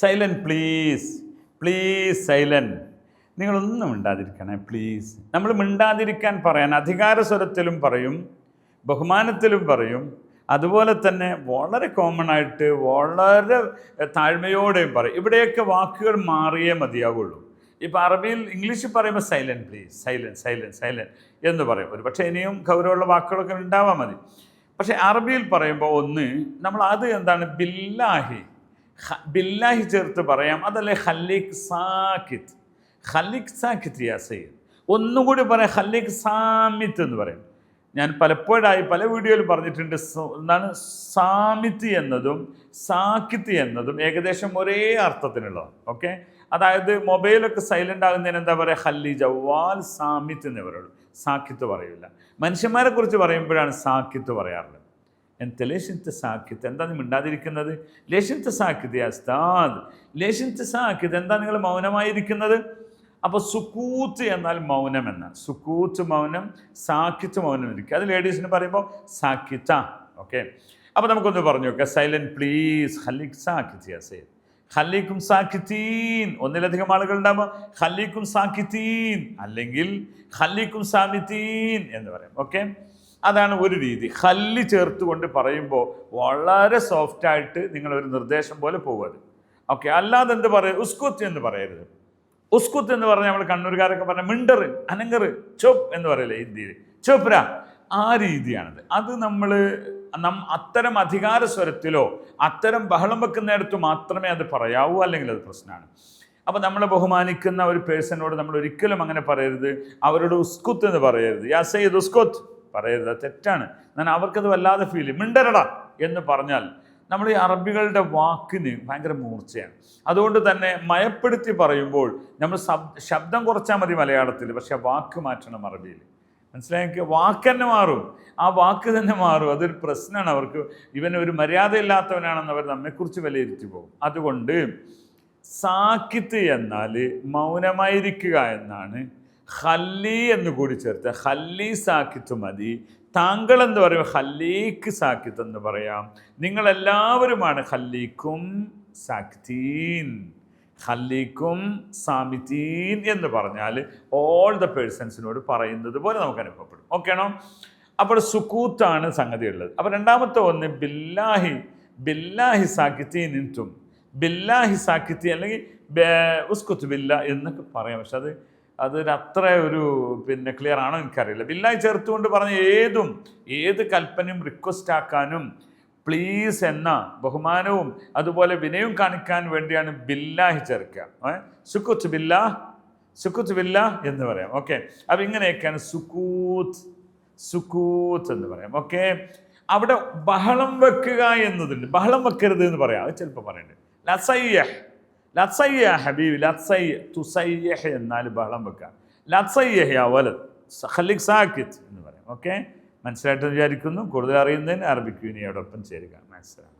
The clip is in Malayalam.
സൈലന്റ് പ്ലീസ് പ്ലീസ് സൈലന്റ് നിങ്ങളൊന്നും മിണ്ടാതിരിക്കണേ പ്ലീസ് നമ്മൾ മിണ്ടാതിരിക്കാൻ പറയാൻ അധികാര സ്വരത്തിലും പറയും ബഹുമാനത്തിലും പറയും. അതുപോലെ തന്നെ വളരെ കോമൺ ആയിട്ട് വളരെ താഴ്മയോടെയും പറയും. ഇവിടെയൊക്കെ വാക്കുകൾ മാറിയേ മതിയാവുള്ളൂ. ഇപ്പോൾ അറബിയിൽ ഇംഗ്ലീഷിൽ പറയുമ്പോൾ silent please silent silent silent എന്ന് പറയും. ഒരു പക്ഷേ ഇനിയും ഗൗരവമുള്ള വാക്കുകളൊക്കെ ഉണ്ടാവാൻ മതി. പക്ഷേ അറബിയിൽ പറയുമ്പോൾ ഒന്ന് നമ്മൾ അത് എന്താണ്? ബില്ലാഹി. ബില്ലാഹി ചേർത്ത് പറയാം. അതല്ലേ ഹല്ലിഖ് സാഖിത് ഹല്ലിഖ് സാഖിത് യാ സയ്യിദ്. ഒന്നുകൂടി പറയാം ഹല്ലിഖ് സാമിത്ത് എന്ന് പറയും. ഞാൻ പലപ്പോഴായി പല വീഡിയോയിൽ പറഞ്ഞിട്ടുണ്ട് എന്താണ് സാമിത്ത് എന്നതും സാക്കിത്ത് എന്നതും ഏകദേശം ഒരേ അർത്ഥത്തിനുള്ളതാണ് ഓക്കെ? അതായത് മൊബൈലൊക്കെ സൈലന്റ് ആകുന്നതിന് എന്താ പറയുക ഹല്ലി ജവാൽ സാമിത്ത് എന്ന് പറയുള്ളൂ. സാക്കിത്ത് പറയില്ല മനുഷ്യന്മാരെ കുറിച്ച് പറയുമ്പോഴാണ് സാക്കിത്ത് പറയാറുള്ളത്. എന്ത് ലേശത്തെ സാഖ്യത്ത് എന്താ നിങ്ങൾ മിണ്ടാതിരിക്കുന്നത്? ലേശത്തെ സാഖ്യത അസ്താദ് ലേശത്തെ സാഖ്യത എന്താ നിങ്ങൾ മൗനമായിരിക്കുന്നത്? അപ്പോൾ സുക്കൂത്ത് എന്നാൽ മൗനം എന്ന സുക്കൂത്ത് മൗനം സാക്കിത്ത് മൗനം ഇരിക്കുക അത് ലേഡീസിന് പറയുമ്പോൾ സാക്കിത്ത ഓക്കെ അപ്പോൾ നമുക്കൊന്ന് പറഞ്ഞു നോക്കാം. സൈലന്റ് പ്ലീസ് ഹലിക് സാക്കിത്ത് യാ സയ്യിദ്. ഹല്ലിക്കും സാക്കിത്തീൻ ഒന്നിലധികം ആളുകൾ ഉണ്ടാകുമ്പോൾ ഹല്ലിക്കും സാക്കിത്തീൻ അല്ലെങ്കിൽ ഹല്ലിക്കും സാമിത്തീൻ എന്ന് പറയും. ഓക്കെ അതാണ് ഒരു രീതി. ഹല്ലി ചേർത്തുകൊണ്ട് പറയുമ്പോൾ വളരെ സോഫ്റ്റായിട്ട് നിങ്ങളൊരു നിർദ്ദേശം പോലെ പോകരുത് ഓക്കെ അല്ലാതെ എന്ത് പറയുക ഉസ്കുത്ത് എന്ന് പറയരുത്. ഉസ്കുത്ത് എന്ന് പറഞ്ഞാൽ നമ്മൾ കണ്ണൂർക്കാരൊക്കെ പറഞ്ഞ മിണ്ടറ് അനങ്ങറ് ചോപ്പ് എന്ന് പറയില്ലേ ഇന്ത്യയിൽ ചുപ്ര ആ രീതിയാണത്. അത് നമ്മൾ നം അത്തരം അധികാര സ്വരത്തിലോ അത്തരം ബഹളം വെക്കുന്നിടത്ത് മാത്രമേ അത് പറയാവൂ അല്ലെങ്കിൽ അത് പ്രശ്നമാണ്. അപ്പോൾ നമ്മളെ ബഹുമാനിക്കുന്ന ഒരു പേഴ്സണോട് നമ്മൾ ഒരിക്കലും അങ്ങനെ പറയരുത്. അവരോട് ഉസ്കുത്ത് എന്ന് പറയരുത്. യാ സയ്യിദ് ഉസ്കുത്ത്. പറയരുത്. തെറ്റാണ്. എന്നാൽ അവർക്കത് വല്ലാതെ ഫീൽ മിണ്ടരടാ എന്ന് പറഞ്ഞാൽ നമ്മൾ ഈ അറബികളുടെ വാക്കിന് ഭയങ്കര മൂർച്ചയാണ്. അതുകൊണ്ട് തന്നെ മയപ്പെടുത്തി പറയുമ്പോൾ നമ്മൾ ശബ്ദം കുറച്ചാൽ മതി മലയാളത്തിൽ പക്ഷേ വാക്ക് മാറ്റണം അറബിയിൽ. മനസ്സിലായെങ്കിൽ വാക്ക് തന്നെ മാറും. ആ വാക്ക് തന്നെ മാറും. അതൊരു പ്രശ്നമാണ് അവർക്ക്. ഇവൻ ഒരു മര്യാദയില്ലാത്തവനാണെന്ന് അവർ നമ്മെക്കുറിച്ച് വിലയിരുത്തി പോകും. അതുകൊണ്ട് സാക്കിത്ത് എന്നാൽ മൗനമായിരിക്കുക എന്നാണ് ഹല്ലി എന്ന് കൂടി ചേർത്ത് ഹല്ലി സാക്കിത്ത് മതി. താങ്കൾ എന്ന് പറയും ഹല്ലീക്ക് സാക്കിത്ത് എന്ന് പറയാം. നിങ്ങളെല്ലാവരുമാണ് ഹല്ലീക്കും സാക്തീൻ ഹല്ലീക്കും സാമിത്തീൻ എന്ന് പറഞ്ഞാൽ ഓൾ ദ പേഴ്സൺസിനോട് പറയുന്നത് പോലെ നമുക്ക് അനുഭവപ്പെടും. ഓക്കെ ആണോ? അപ്പോൾ സുക്കൂത്താണ് സംഗതി ഉള്ളത് അപ്പോൾ രണ്ടാമത്തെ ഒന്ന് ബില്ലാഹി ബില്ലാഹി സാക്കിത്തീൻ ഇൻതും ബില്ലാഹി സാക്കിത്തി അല്ലെങ്കിൽ ഉസ്കുത്ത് ബില്ല എന്നൊക്കെ പറയാം. പക്ഷെ അത് അത്ര ഒരു പിന്നെ ക്ലിയർ ആണോ എനിക്കറിയില്ല. ബില്ലായി ചേർത്തുകൊണ്ട് പറഞ്ഞ ഏതും ഏത് കൽപ്പനയും റിക്വസ്റ്റ് ആക്കാനും പ്ലീസ് എന്ന ബഹുമാനവും അതുപോലെ വിനയവും കാണിക്കാൻ വേണ്ടിയാണ് ബില്ലാഹി ചേർക്കുക? സുക്കുത്ത് ബില്ല സുക്കുത്ത് ബില്ല എന്ന് പറയാം. ഓക്കെ. അപ്പം ഇങ്ങനെയൊക്കെയാണ് സുക്കൂത്ത് സുക്കൂത്ത് എന്ന് പറയാം. ഓക്കെ. അവിടെ ബഹളം വെക്കുക എന്നതുണ്ട് ബഹളം വെക്കരുത് എന്ന് പറയാം. അത് ചിലപ്പോൾ പറയണ്ടേ. ലസയ്യഹ്. ലസയ്യ ഹബീബ് ലത്സയ്യ തുസയ്യഹ് എന്നാൽ ബഹളം വെക്കുക ലസയ്യഹ് യാ വലത് ഖലിക് സാക്കിത്ത് എന്ന് പറയും. ഓക്കെ മനസ്സിലായിട്ട് വിചാരിക്കുന്നു. കൂടുതൽ അറിയുന്നതിന് അറബിക് യൂണിയോടൊപ്പം ചേരുക. മനസ്സിലാക്കാം